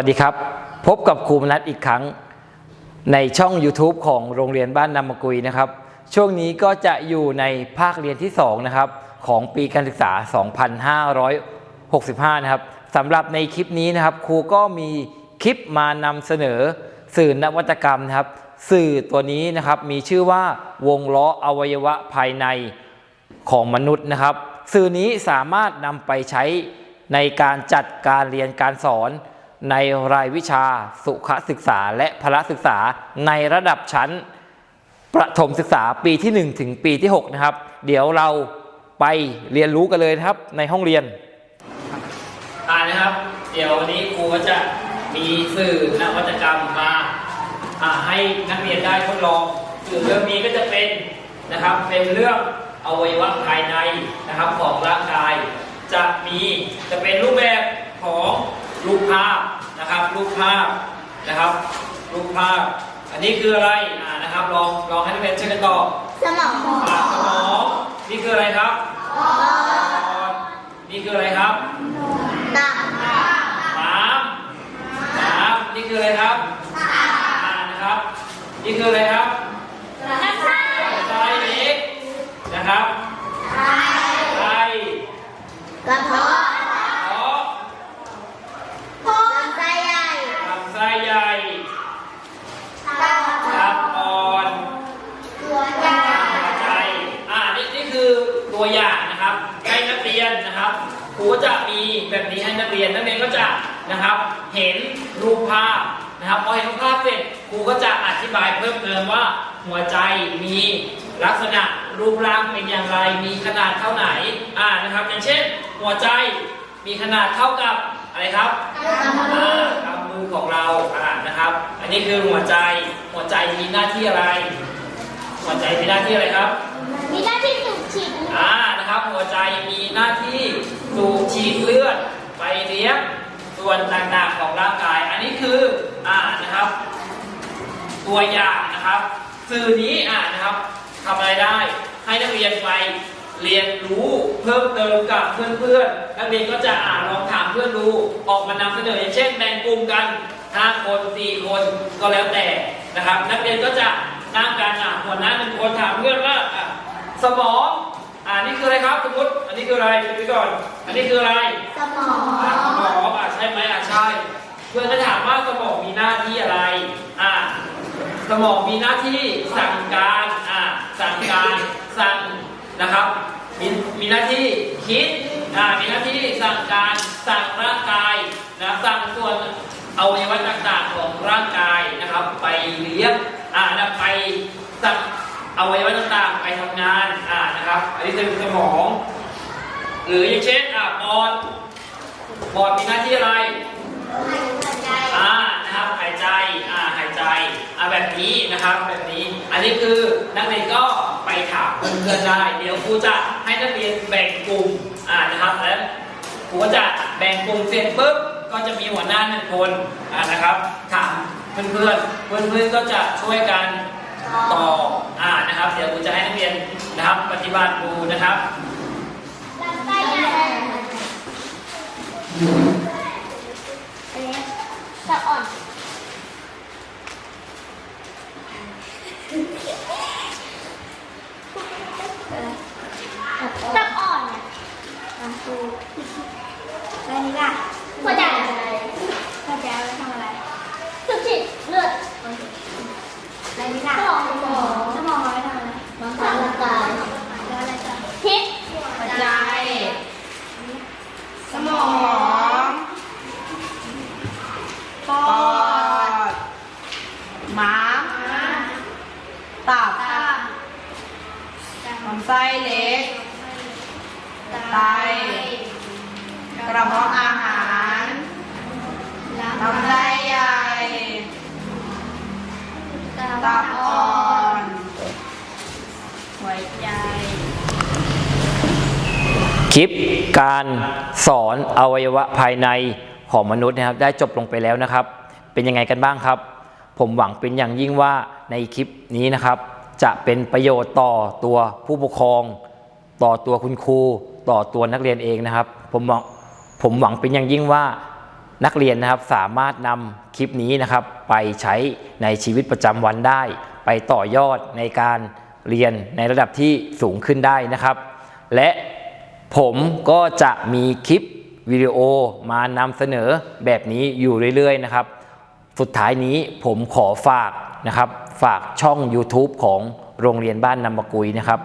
สวัสดีครับ พบกับครูมนัทอีกครั้งในช่อง YouTube ของโรงเรียนบ้านนามกุยนะครับ ช่วงนี้ก็จะอยู่ในภาคเรียนที่ 2 นะครับ ของปีการศึกษา 2565 นะครับสำหรับในคลิปนี้นะครับ ครูก็มีคลิปมานำเสนอสื่อนวัตกรรมนะครับ สื่อตัวนี้นะครับมีชื่อว่าวงล้ออวัยวะภายในของมนุษย์นะครับ สื่อนี้สามารถนำไปใช้ในการจัดการเรียนการสอน ในรายวิชาสุขศึกษาและพละศึกษาในระดับชั้น ประถมศึกษาปีที่ 1 ถึงปีที่ 6 นะครับ เดี๋ยวเราไปเรียนรู้กันเลยนะครับในห้องเรียนอ่านะครับ เดี๋ยววันนี้ครูก็จะมีสื่อนวัตกรรมมาอ่าให้นักเรียนได้ทดลองสื่อเรื่องนี้ก็จะเป็นนะครับเป็นเรื่องอวัยวะภายในนะครับของร่างกาย จะมีจะเป็นรูปแบบของ รูปภาพนะครับรูปภาพนะครับรูปภาพ อันนี้คืออะไรอ่านะครับลองลองให้นักเรียนช่วยกันตอบสมองอ่าสมองนี่คืออะไรครับปอดนี่คืออะไรครับตับม้ามม้ามนี่คืออะไรครับอ่านะครับ นี่คืออะไรครับลำไส้ไส้เล็กนะครับไส้กระเพาะ เพาะ ลำไส้ใหญ่ ลำไส้ใหญ่ ตับ ตับอ่อน หัวใจ หัวใจอ่านี่นี่คือ ตัวอย่างนะครับ ให้นักเรียนนะครับครูก็จะมีแบบนี้ให้นักเรียนนักเรียนก็จะนะครับ เห็นรูปภาพนะครับพอเห็นรูปภาพเสร็จครูก็จะอธิบายเพิ่มเติมว่าหัวใจมีลักษณะรูปร่างเป็นอย่างไร มีขนาดเท่าไหนอ่านะครับอย่างเช่น หัวใจมีขนาดเท่ากับอะไรครับอ่ากำมือของเราอ่านะครับ อันนี้คือหัวใจหัวใจมีหน้าที่อะไร หัวใจมีหน้าที่อะไรครับ มีหน้าที่สูบ ฉีดอ่านะครับหัวใจมีหน้าที่สูบฉีดเลือดไปเลี้ยงส่วนต่างๆของร่างกาย อันนี้คืออ่านะครับ ตัวอย่างนะครับ สื่อนี้อ่านะครับทำอะไรได้ให้นักเรียนไปเรียนรู้เพิ่มเติมกับเพื่อนๆ นักเรียนก็จะอ่านลองถามเพื่อนดูออกมานำเสนออย่างเช่นแบ่งกลุ่มกัน 5 คน 4 คนก็แล้วแต่นะครับ นักเรียนก็จะนั่งกันอะหัวหน้าหนึ่งคนถามเพื่อนว่า สมองอ่านี่คืออะไรครับสมมติอันนี้คืออะไรดูไปก่อน อันนี้คืออะไรสมองอะสมองอะใช่ไหมอะใช่เพื่อนก็ถามว่าสมองมีหน้าที่อะไรอ่าสมองมีหน้าที่สั่งการอ่าสั่งการสั่งนะครับมีมีหน้าที่คิดอ่ามีหน้าที่สั่งการสั่งร่างกายนะสั่งส่วนอวัยวะต่างๆของร่างกายนะครับ ไปเลี้ยงอ่านะไปสั่ง อวัยวะต่างๆไปทำงานอ่านะครับ อันนี้คือสมอง หรืออย่างเช่นอ่าปอดปอดมีหน้าที่อะไรหัวใจอ่านะครับหายใจอ่าหายใจอ่าแบบนี้นะครับแบบนี้ อันนี้คือนักเรียนก็ไปถามเพื่อนๆได้เดี๋ยวครูจะให้นักเรียนแบ่งกลุ่มอ่านะครับแล้วครูก็จะแบ่งกลุ่มเสร็จปุ๊บก็จะมีหัวหน้าหนึ่งคนอ่านะครับถามเพื่อนๆเพื่อนๆก็จะช่วยกัน ตอบอ่านะครับ เดี๋ยวครูจะให้นักเรียนนะครับ ปฏิบัติดูนะครับลำไส้ใหญ่อันนี้ตับอ่อนตับอ่อนเนี่ยตับปูแล้วนี่ล่ะหัวใจหัวใจเอาไว้ทำอะไรสูบฉีดเลือดแล้วนี่ล่ะ สมองสมองสมองเอาไว้ทำอะไรร่างกายร่างกายแล้วอะไรต่อคิดหัวใจ สมองปอดม้าตับลำไส้เล็ก ไต กระเพาะอาหารลำไส้ใหญ่ ตับอ่อน หัวใจ คลิปการสอนอวัยวะภายในของมนุษย์นะครับ ได้จบลงไปแล้วนะครับ เป็นยังไงกันบ้างครับ ผมหวังเป็นอย่างยิ่งว่าในคลิปนี้นะครับ จะเป็นประโยชน์ต่อตัวผู้ปกครอง ต่อตัวคุณครู ต่อตัวนักเรียนเองนะครับ ผมหวังผมหวังเป็นอย่างยิ่งว่า นักเรียนนะครับสามารถนำคลิปนี้นะครับไปใช้ในชีวิตประจำวันได้ ไปต่อยอดในการเรียนในระดับที่สูงขึ้นได้นะครับ และผมก็จะมีคลิปวิดีโอมานำเสนอแบบนี้อยู่เรื่อยๆนะครับ สุดท้ายนี้ผมขอฝากนะครับ ฝากช่อง YouTube ของโรงเรียนบ้านนำมะกุยนะครับ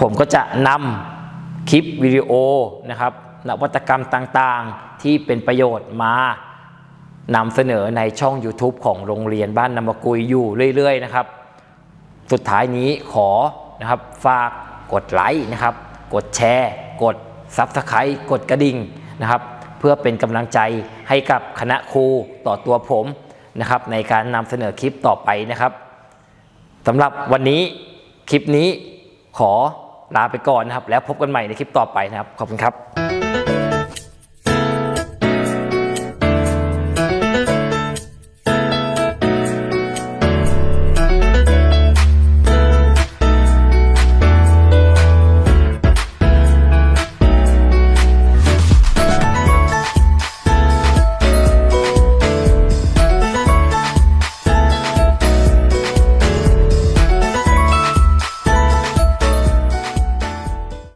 ผมก็จะนำคลิปวิดีโอนะครับ นวัตกรรมต่างๆ ที่เป็นประโยชน์มานำเสนอในช่อง YouTube ของโรงเรียนบ้านนำมกุยอยู่เรื่อยๆนะครับ สุดท้ายนี้ขอนะครับฝากกดไลค์นะครับ กดแชร์ กด Subscribe กดกระดิ่งนะครับ เพื่อเป็นกำลังใจให้กับคณะครูต่อตัวผมนะครับ ในการนำเสนอคลิปต่อไปนะครับสำหรับวันนี้คลิปนี้ขอลาไปก่อนนะครับ แล้วพบกันใหม่ในคลิปต่อไปนะครับ ขอบคุณครับ